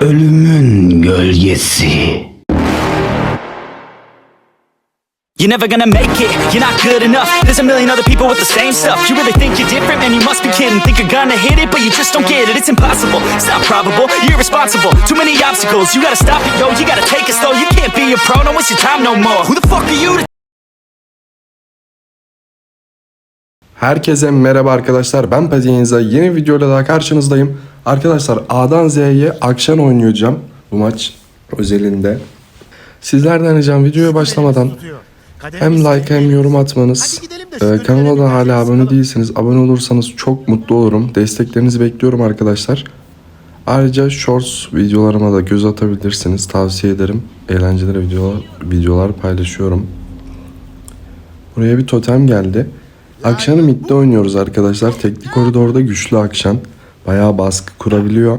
Ölümün gölgesi. You're never gonna make it, you're not good enough. There's a million other people with the same stuff. You really think you're different, man, you must be kidding. Think you're gonna hit it, but you just don't get it. It's impossible, it's not probable, you're irresponsible. Too many obstacles, you gotta stop it, yo. You gotta take it slow, you can't be a pro. Don't waste your time no more. Who the fuck are you to Herkese merhaba arkadaşlar. Ben Paziniza. Yeni videoyla daha karşınızdayım. Arkadaşlar A'dan Z'ye akşam oynayacağım bu maç özelinde. Sizlerden ricam videoya başlamadan hem like hem yorum atmanız. Ee, kanala da hala abone değilseniz abone olursanız çok mutlu olurum. Desteklerinizi bekliyorum arkadaşlar. Ayrıca shorts videolarıma da göz atabilirsiniz. Tavsiye ederim. Eğlenceli videolar, videolar paylaşıyorum. Buraya bir totem geldi. Akşamı midde oynuyoruz arkadaşlar. Tekli koridorda güçlü akşam. Bayağı baskı kurabiliyor.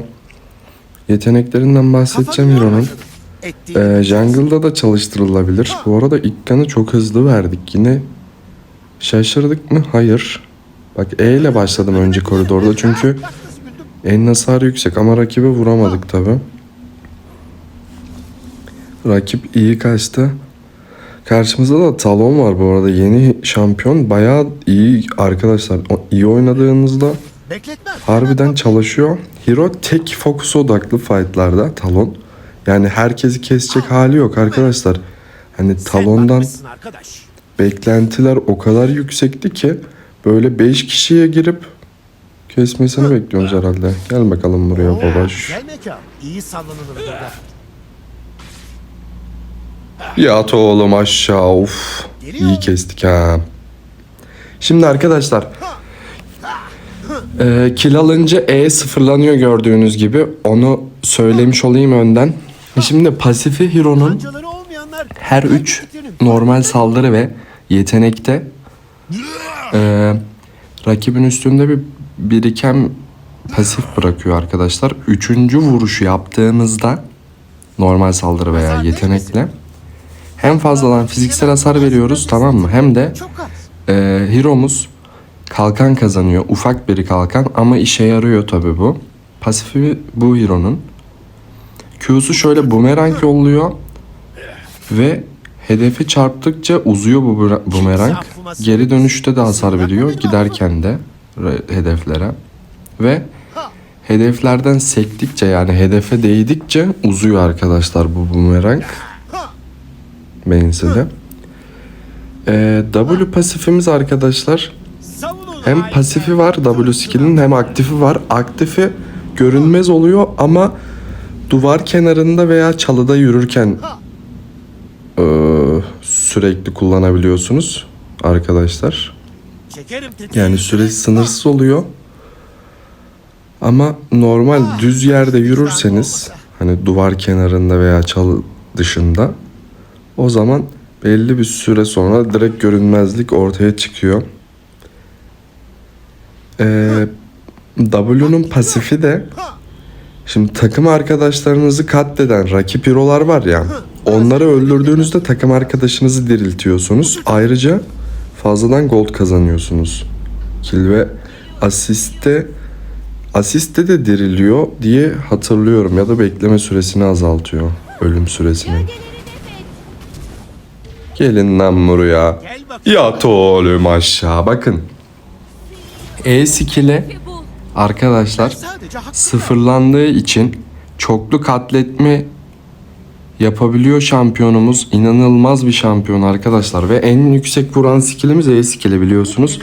Yeteneklerinden bahsedeceğim Hero'nun. Ee, jungle'da da çalıştırılabilir. Bu arada ilk kanı çok hızlı verdik. Yine şaşırdık mı? Hayır. Bak E ile başladım önce koridorda çünkü en hasarı yüksek ama rakibe vuramadık tabi. Rakip iyi kaçtı. Karşımızda da Talon var bu arada yeni şampiyon bayağı iyi arkadaşlar iyi oynadığınızda. Harbiden çalışıyor. Hero tek fokus odaklı fightlarda Talon. Yani herkesi kesecek hali yok arkadaşlar. Hani Talon'dan beklentiler o kadar yüksekti ki böyle 5 kişiye girip kesmesini bekliyoruz herhalde. Gel bakalım buraya babaş. Yat oğlum aşağı of. İyi kestik ha. Şimdi arkadaşlar. E, kill alınca E sıfırlanıyor gördüğünüz gibi. Onu söylemiş olayım önden. Şimdi pasifi olmayanlar her 3 normal saldırı ve yetenekte e, rakibin üstünde bir biriken pasif bırakıyor arkadaşlar. Üçüncü vuruşu yaptığımızda normal saldırı veya yetenekle hem fazladan fiziksel hasar veriyoruz tamam mı? Hem de e, Hero'muz kalkan kazanıyor. Ufak bir kalkan ama işe yarıyor tabi bu. Pasifi bu Hero'nun. Q'su şöyle bumerang yolluyor ve hedefi çarptıkça uzuyor bu bumerang. Geri dönüşte de hasar veriyor giderken de re- hedeflere ve hedeflerden sektikçe yani hedefe değdikçe uzuyor arkadaşlar bu bumerang. De. Ee, W pasifimiz arkadaşlar. Hem pasifi var W skill'in hem aktifi var. Aktifi görünmez oluyor ama duvar kenarında veya çalıda yürürken eee, sürekli kullanabiliyorsunuz arkadaşlar. Yani süresi sınırsız oluyor. Ama normal düz yerde yürürseniz hani duvar kenarında veya çalı dışında o zaman belli bir süre sonra direkt görünmezlik ortaya çıkıyor. Ee, W'nun pasifi de şimdi takım arkadaşlarınızı katleden rakip hero'lar var ya onları öldürdüğünüzde takım arkadaşınızı diriltiyorsunuz. Ayrıca fazladan gold kazanıyorsunuz. Kill ve asiste asiste de diriliyor diye hatırlıyorum ya da bekleme süresini azaltıyor. Ölüm süresini. Gelin lan buraya. Yat oğlum aşağı. Bakın. E skill'e arkadaşlar sıfırlandığı için çoklu katletme yapabiliyor şampiyonumuz. İnanılmaz bir şampiyon arkadaşlar ve en yüksek vuran skillimiz E skill'i biliyorsunuz.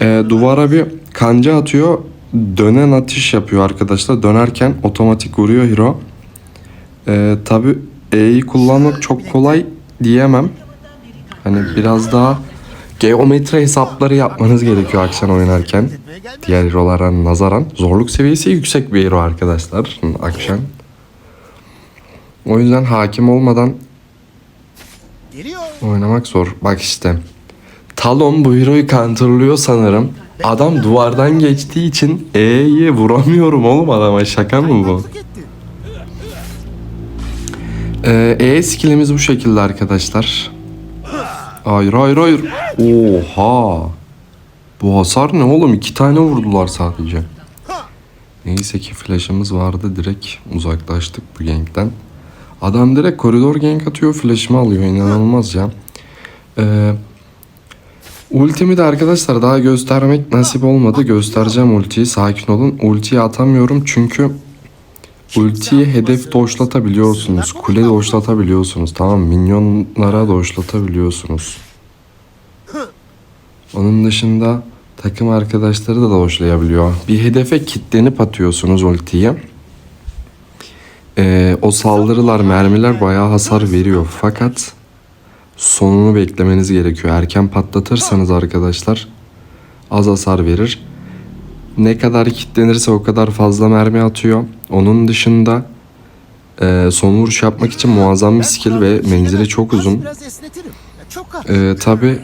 Ee, duvara bir kanca atıyor. Dönen atış yapıyor arkadaşlar. Dönerken otomatik vuruyor hero. Ee, Tabi E'yi kullanmak çok kolay diyemem. Hani biraz daha geometri hesapları yapmanız gerekiyor akşam oynarken. Diğer hero'lara nazaran zorluk seviyesi yüksek bir hero arkadaşlar akşam. O yüzden hakim olmadan oynamak zor. Bak işte. Talon bu hero'yu counterlıyor sanırım. Adam duvardan geçtiği için E'ye vuramıyorum oğlum adama şaka mı bu? Ee, E skillimiz bu şekilde arkadaşlar. Hayır hayır hayır. Oha. Bu hasar ne oğlum? İki tane vurdular sadece. Neyse ki flash'ımız vardı direkt uzaklaştık bu gankten. Adam direkt koridor gank atıyor flash'ımı alıyor inanılmaz ya. Ee, ultimi de arkadaşlar daha göstermek nasip olmadı. Göstereceğim ultiyi sakin olun. Ultiyi atamıyorum çünkü ultiyi hedef doşlatabiliyorsunuz. Kule doşlatabiliyorsunuz. Tamam minyonlara doşlatabiliyorsunuz. Onun dışında takım arkadaşları da doşlayabiliyor. Bir hedefe kitlenip atıyorsunuz ultiyi. Ee, o saldırılar, mermiler bayağı hasar veriyor. Fakat sonunu beklemeniz gerekiyor. Erken patlatırsanız arkadaşlar az hasar verir. Ne kadar kitlenirse o kadar fazla mermi atıyor. Onun dışında e, son vuruş yapmak için muazzam bir skill ve menzili çok uzun. Ee, Tabi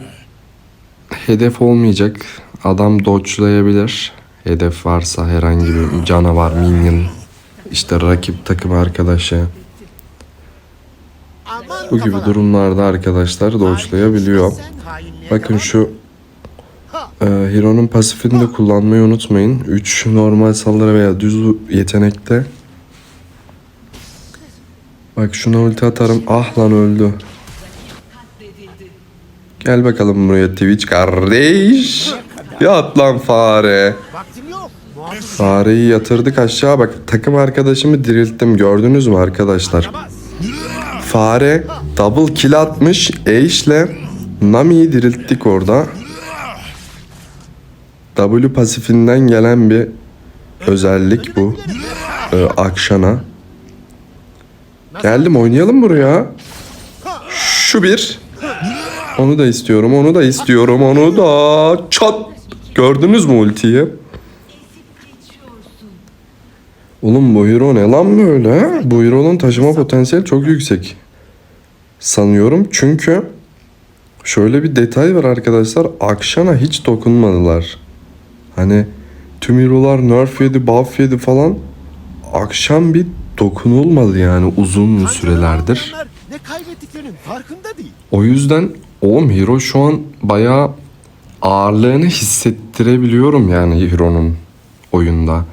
hedef olmayacak. Adam dodge'layabilir. Hedef varsa herhangi bir canavar, minion, işte rakip takım arkadaşı. Bu gibi durumlarda arkadaşlar dodge'layabiliyor. Bakın şu e, Hero'nun pasifini de kullanmayı unutmayın. 3 normal saldırı veya düz yetenekte. Bak şuna ulti atarım. Ah lan öldü. Gel bakalım buraya Twitch kardeş. Yat lan fare. Fareyi yatırdık aşağı bak. Takım arkadaşımı dirilttim. Gördünüz mü arkadaşlar? Fare double kill atmış. Ashe'le Nami'yi dirilttik orada. W pasifinden gelen bir özellik bu. Ee, Akşana. Geldim oynayalım buraya. Şu bir. Onu da istiyorum, onu da istiyorum, onu da. Çat. Gördünüz mü ultiyi? Oğlum bu hero ne lan böyle? Bu hero'nun taşıma potansiyeli çok yüksek. Sanıyorum çünkü şöyle bir detay var arkadaşlar. Akşana hiç dokunmadılar. Hani tüm hero'lar nerf yedi, buff yedi falan. Akşam bir dokunulmadı yani uzun sürelerdir. Ne kaybettiklerinin farkında değil. O yüzden oğlum hero şu an bayağı ağırlığını hissettirebiliyorum yani hero'nun oyunda.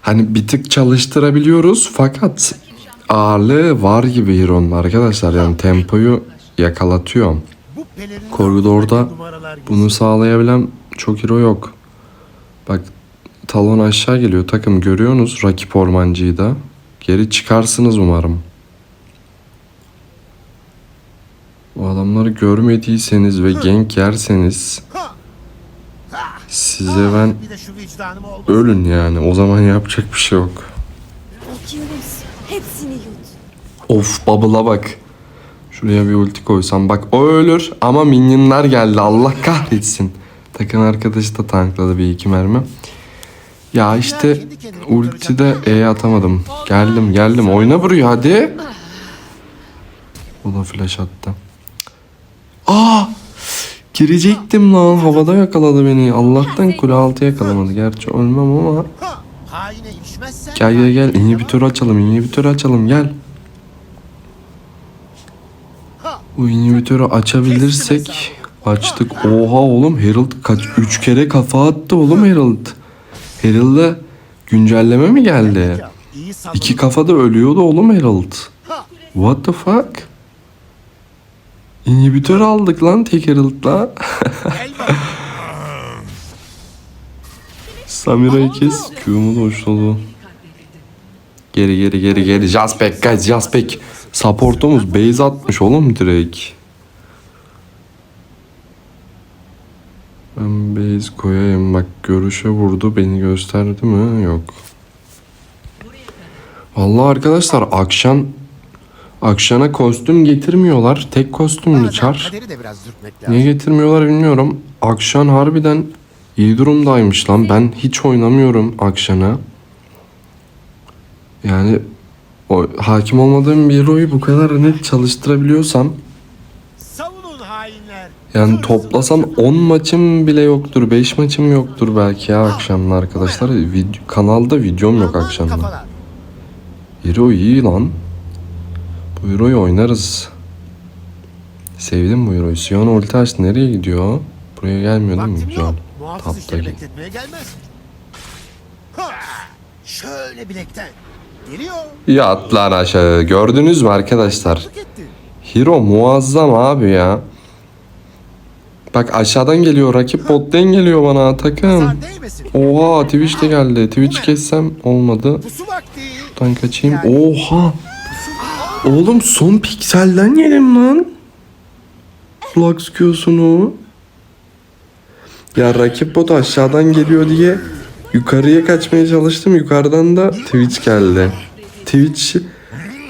Hani bir tık çalıştırabiliyoruz fakat ağırlığı var gibi hero'nun arkadaşlar yani tempoyu yakalatıyor. Koridorda bunu sağlayabilen çok hero yok. Bak talon aşağı geliyor takım görüyorsunuz rakip ormancıyı da. Geri çıkarsınız umarım. Bu adamları görmediyseniz ve gank yerseniz size ben ölün yani. O zaman yapacak bir şey yok. Of bubble'a bak. Şuraya bir ulti koysam bak o ölür ama minyonlar geldi Allah kahretsin. Takım arkadaşı da tankladı bir iki mermi. Ya işte ultide E atamadım. Geldim geldim oyna buraya hadi. O da flash attı. Aa! Girecektim lan havada yakaladı beni. Allah'tan kule altı yakalamadı. Gerçi ölmem ama. Gel gel gel inhibitör açalım inhibitör açalım gel. Bu inhibitörü açabilirsek açtık. Oha oğlum Herald kaç 3 kere kafa attı oğlum Herald. Herald'a güncelleme mi geldi? İki kafada ölüyordu oğlum Herald. What the fuck? İnhibitör aldık lan tek Herald'la. Samira'yı kes. Q'mu da hoşladı. Geri geri geri geri. Jaspek guys Jaspek. Supportumuz base atmış oğlum direkt. Ben base koyayım. Bak görüşe vurdu. Beni gösterdi mi? Yok. Vallahi arkadaşlar akşam akşana kostüm getirmiyorlar. Tek kostümlü çar. Niye getirmiyorlar bilmiyorum. Akşan harbiden iyi durumdaymış lan. Ben hiç oynamıyorum Akşan'a. Yani o hakim olmadığım bir hero'yu bu kadar net çalıştırabiliyorsam. Yani toplasam 10 maçım bile yoktur. 5 maçım yoktur belki ya akşamla arkadaşlar. Vid- kanalda videom yok akşamda. Hero iyi lan. Bu hero'yu oynarız. Sevdim bu hero'yu. Sion ulti açtı. Nereye gidiyor? Buraya gelmiyor değil mi? Güzel. yok. Muhafız Tapta işleri gel. bekletmeye gelmez. Şöyle bilekten. Geliyor. Lan aşağı. Gördünüz mü arkadaşlar? Hero muazzam abi ya. Bak aşağıdan geliyor. Rakip bottan geliyor bana takım. Oha Twitch de geldi. Twitch kessem olmadı. Buradan kaçayım. Oha. Oğlum son pikselden yedim lan. Lux Q'sunu. Ya rakip bot aşağıdan geliyor diye yukarıya kaçmaya çalıştım. Yukarıdan da Twitch geldi. Twitch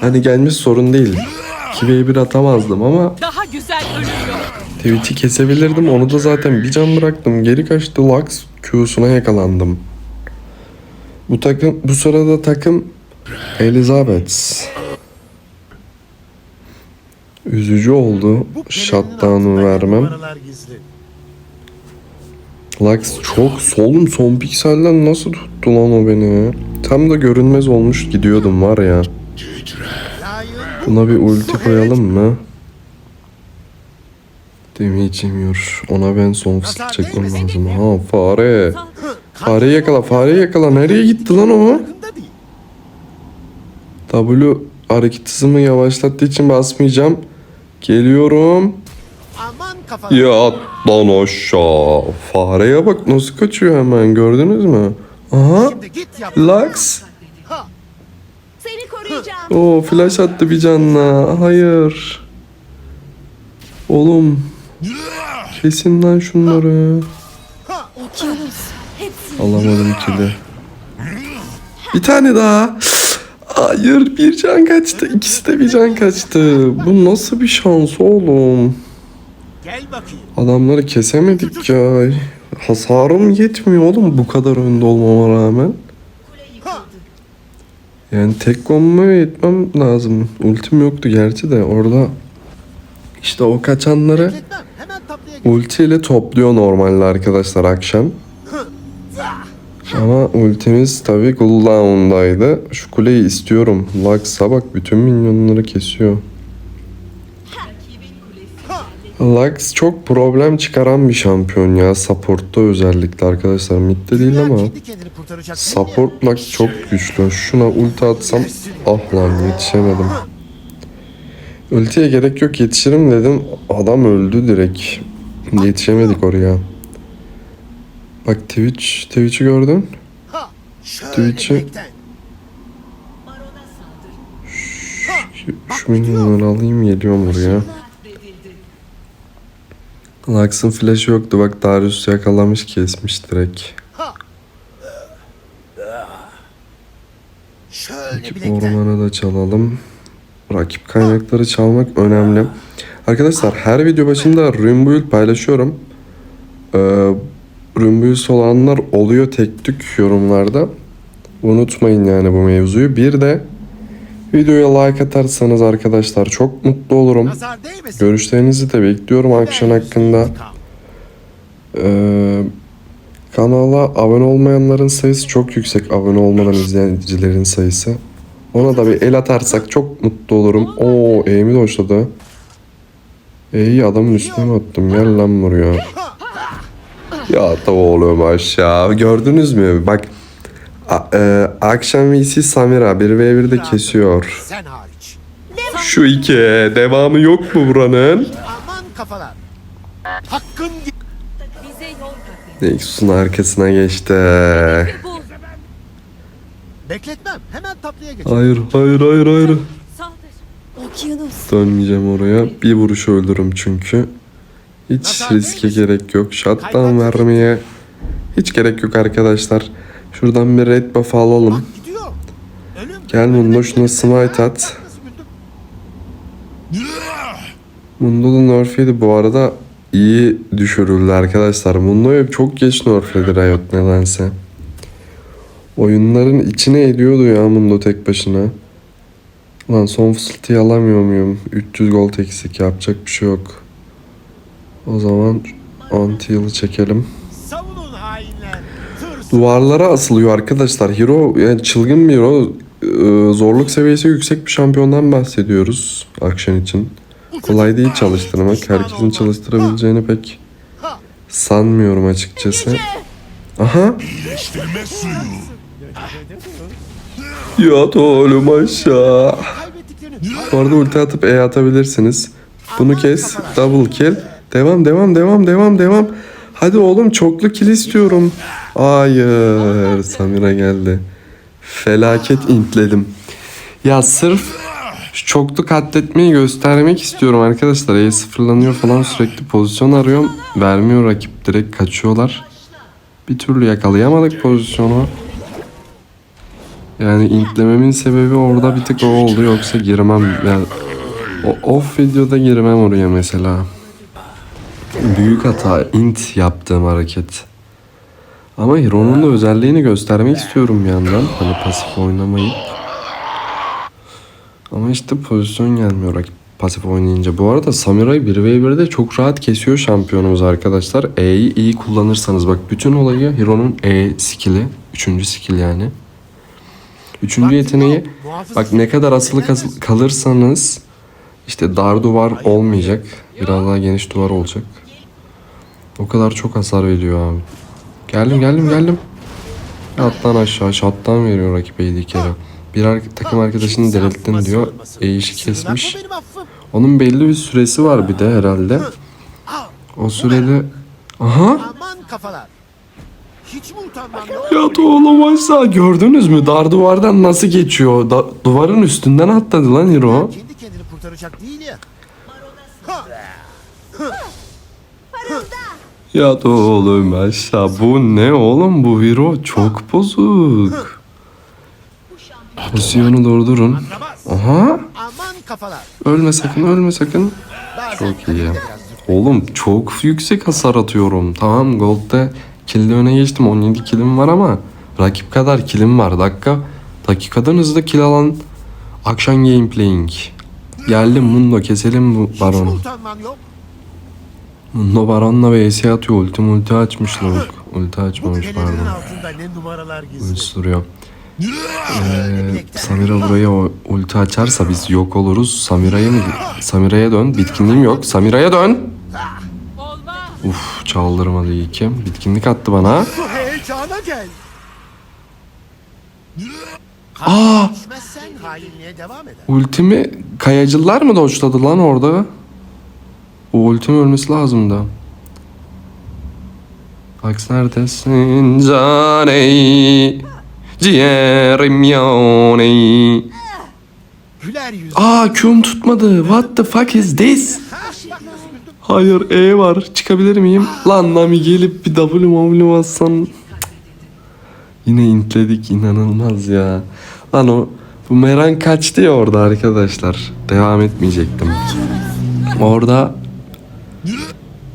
hani gelmiş sorun değil. 2v1 atamazdım ama Daha güzel ölüyor. Twitch'i kesebilirdim. Onu da zaten bir can bıraktım. Geri kaçtı Lux Q'suna yakalandım. Bu takım bu sırada takım Elizabeth. Üzücü oldu shutdown'u vermem. Lux çok solum son pikselden nasıl tuttu lan o beni? Tam da görünmez olmuş gidiyordum var ya. Buna bir ulti koyalım mı? Demeyeceğimiyor. Ona ben son fıstık çekmem lazım. Ha fare. Fareyi yakala, fareyi yakala. Nereye gitti lan o? W hareket hızımı yavaşlattığı için basmayacağım. Geliyorum. Aman kafana. Ya lan aşağı. Fareye bak nasıl kaçıyor hemen gördünüz mü? Aha. Lux. Ha. Seni koruyacağım. Oo flash attı bir canla. Hayır. Oğlum. Kesin lan şunları. Alamadım kili. Bir tane daha. Hayır bir can kaçtı. İkisi de bir can kaçtı. Bu nasıl bir şans oğlum? Gel bakayım. Adamları kesemedik ya. Hasarım yetmiyor oğlum bu kadar önde olmama rağmen. Yani tek kombaya yetmem lazım. Ultim yoktu gerçi de orada işte o kaçanları ultiyle topluyor normalde arkadaşlar akşam. Ama ultimiz tabi cooldown'daydı. Şu kuleyi istiyorum. Lux'a bak bütün minyonları kesiyor. Lux çok problem çıkaran bir şampiyon ya. Support'ta özellikle arkadaşlar. Mid'de değil ama. Support Lux çok güçlü. Şuna ulti atsam ah lan yetişemedim. Ultiye gerek yok yetişirim dedim. Adam öldü direkt. Yetişemedik oraya. Bak Twitch, Twitch'i gördün. Twitch'i-. Şu, şu minyonları alayım geliyorum oraya. Lux'ın flash'ı yoktu. Bak Darius yakalamış kesmiş direkt. Şöyle ormanı da çalalım. Rakip kaynakları çalmak önemli. Arkadaşlar her video başında Rumbuild paylaşıyorum. Ee, Rumbuild olanlar oluyor tek tük yorumlarda. Unutmayın yani bu mevzuyu. Bir de videoya like atarsanız arkadaşlar çok mutlu olurum. Görüşlerinizi de bekliyorum akşam hakkında. Ee, kanala abone olmayanların sayısı çok yüksek. Abone olmadan izleyicilerin sayısı. Ona da bir el atarsak çok mutlu olurum. Oo E'mi de hoşladı. E'yi adamın üstüne mi attım? Gel lan buraya. Ya tabi oğlum aşağı. Gördünüz mü? Bak a- e, akşam VC Samira 1v1'de kesiyor. Şu iki devamı yok mu buranın? Nexus'un arkasına geçti. Bekletmem. Hemen tatlıya geç. Hayır hayır hayır hayır. Saldır. Okyanus. Dönmeyeceğim oraya. Bir vuruş öldürürüm çünkü. Hiç riske gerek yok. Shutdown vermeye hiç gerek yok arkadaşlar. Şuradan bir red buff alalım. Bak gidiyor. Ölüm. Gel Mundo şuna smite at. Nasıl güldüm? Mundo'da nerf'iydi bu arada iyi düşürüldü arkadaşlar. Mundo'yu çok geç nerfledi Riot nedense. Oyunların içine ediyordu ya Mundo tek başına. Lan son fısıltıyı alamıyor muyum? 300 gold eksik yapacak bir şey yok. O zaman anti yılı çekelim. Duvarlara asılıyor arkadaşlar. Hero yani çılgın bir hero. Ee, Zorluk seviyesi yüksek bir şampiyondan bahsediyoruz akşam için. Kolay değil çalıştırmak. Herkesin çalıştırabileceğini pek sanmıyorum açıkçası. Aha Yat oğlum aşağı. Bu arada ulti atıp E atabilirsiniz. Bunu kes. Double kill. Devam devam devam devam devam. Hadi oğlum çoklu kill istiyorum. Hayır. Samira geldi. Felaket intledim. Ya sırf çoklu katletmeyi göstermek istiyorum arkadaşlar. E sıfırlanıyor falan sürekli pozisyon arıyorum. Vermiyor rakip direkt kaçıyorlar. Bir türlü yakalayamadık pozisyonu. Yani intlememin sebebi orada bir tık o oldu yoksa girmem yani o off videoda girmem oraya mesela. Büyük hata int yaptığım hareket. Ama Hero'nun da özelliğini göstermek istiyorum bir yandan. Hani pasif oynamayı. Ama işte pozisyon gelmiyor rakip pasif oynayınca. Bu arada Samurai 1v1'de çok rahat kesiyor şampiyonumuz arkadaşlar. E'yi iyi kullanırsanız bak bütün olayı Hero'nun E skill'i. Üçüncü skill yani. Üçüncü yeteneği bak ne kadar asılı kalırsanız işte dar duvar olmayacak. Biraz daha geniş duvar olacak. O kadar çok hasar veriyor abi. Geldim geldim geldim. Attan aşağı şattan veriyor rakip E'yi kere. Bir ar- takım arkadaşını delirttin diyor. E işi kesmiş. Onun belli bir süresi var bir de herhalde. O sürede... Aha! Hiç mi utanmam oğlum aşağı gördünüz mü? Dar duvardan nasıl geçiyor? Da- duvarın üstünden atladı lan Hero. Kendi kendini kurtaracak değil ya. Ya oğlum aşağı bu ne oğlum bu Hero çok bozuk. Pozisyonu durdurun. Aha Aman kafalar. ölme sakın ölme sakın. Bazen Çok iyi. Oğlum çok yüksek hasar atıyorum. Tamam Gold'da kill'de öne geçtim. 17 killim var ama rakip kadar killim var. Dakika dakikadan hızlı kill alan akşam gameplaying. Geldim Mundo keselim bu baronu. Mundo baronla vs atıyor. Ulti multi açmış lavuk. Ulti açmamış pardon. Ulti duruyor. Ee, Samira buraya o ulti açarsa biz yok oluruz. Samira'ya mı? Samira'ya dön. Bitkinliğim yok. Samira'ya dön. Uf çaldırmadı iyi ki. Bitkinlik attı bana. Heyecana gel. Aa! Ultimi kayacılar mı doçladı lan orada? O ultim ölmesi lazımdı. Aks neredesin caney? Ciğerim yaney. Aa Q'm tutmadı. What the fuck is this? Hayır E var. Çıkabilir miyim? Lan Nami gelip bir W W. Cık. Yine intledik inanılmaz ya. Lan o bu Meran kaçtı ya orada arkadaşlar. Devam etmeyecektim. Orada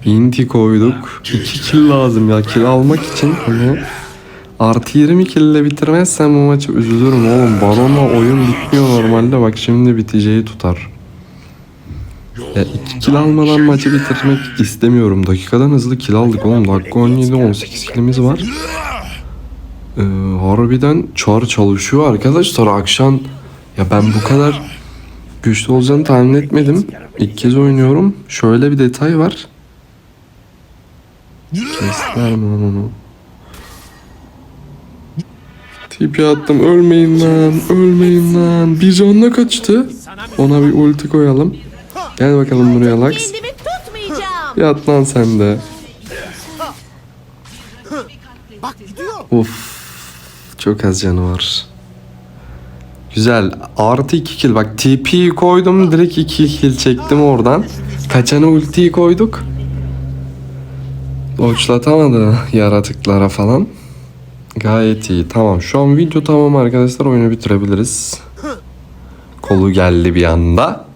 inti koyduk. 2 kill lazım ya. Kill almak için hani Artı 20 kill ile bitirmezsen bu maçı üzülürüm oğlum. Baron'la oyun bitmiyor normalde. Bak şimdi biteceği tutar. Ya 2 kill almadan maçı bitirmek istemiyorum. Dakikadan hızlı kill aldık oğlum. Dakika 17 18 killimiz var. Ee, harbiden çar çalışıyor arkadaşlar. Akşam ya ben bu kadar güçlü olacağını tahmin etmedim. İlk kez oynuyorum. Şöyle bir detay var. Kestiler mi onu? Tipi attım. Ölmeyin lan. Ölmeyin lan. Bir canla kaçtı. Ona bir ulti koyalım. Gel bakalım buraya Lux. Kendimi tutmayacağım. Yat lan sen de. Bak gidiyor. Uf. Çok az canı var. Güzel. Artı 2 kill. Bak TP'yi koydum. Direkt 2 kill çektim oradan. Kaçanı ultiyi koyduk. Doçlatamadı yaratıklara falan. Gayet iyi. Tamam. Şu an video tamam arkadaşlar. Oyunu bitirebiliriz. Kolu geldi bir anda.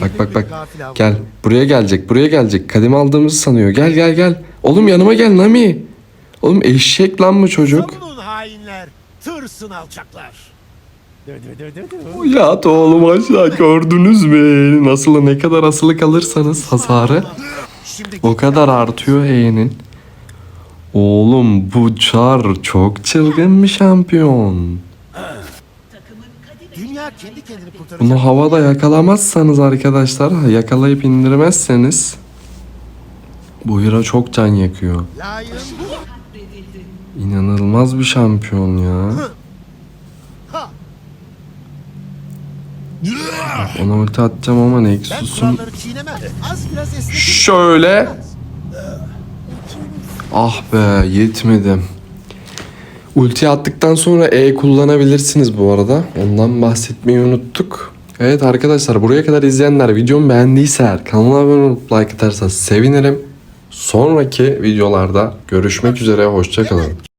Bak bak bak. Gel. Buraya gelecek. Buraya gelecek. Kademe aldığımızı sanıyor. Gel gel gel. Oğlum yanıma gel Nami. Oğlum eşek lan bu çocuk. Hainler. Tırsın alçaklar. Dö dö dö dö dö. Ya oğlum aşağı gördünüz mü? Nasıl ne kadar asılı kalırsanız hasarı o kadar artıyor E'nin. Oğlum bu çar çok çılgın bir şampiyon. Bunu havada yakalamazsanız arkadaşlar, yakalayıp indirmezseniz bu hira çok can yakıyor. İnanılmaz bir şampiyon ya. Ona ulti atacağım ama Nexus'un şöyle ah be yetmedim. Ulti attıktan sonra E kullanabilirsiniz bu arada. Ondan bahsetmeyi unuttuk. Evet arkadaşlar buraya kadar izleyenler videomu beğendiyse eğer kanala abone olup like atarsa sevinirim. Sonraki videolarda görüşmek üzere hoşçakalın.